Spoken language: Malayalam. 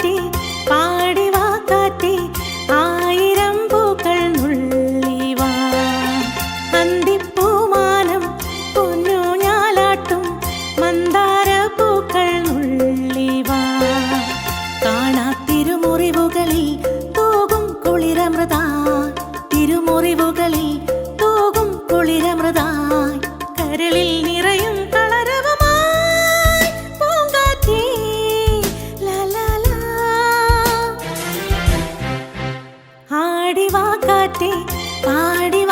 ആടിവാ കാറ്റേ പാടിവാ കാറ്റേ ആയിരം പൂക്കൾ നുള്ളിവാ അന്തിപ്പൂമാനം പൊന്നു ഞാലാട്ടും മന്ദാര പൂക്കൾ നുള്ളിവാ കാണാത്തിരുമുറിവുകളിൽ തൂകും കുളിരമൃത வா பாடி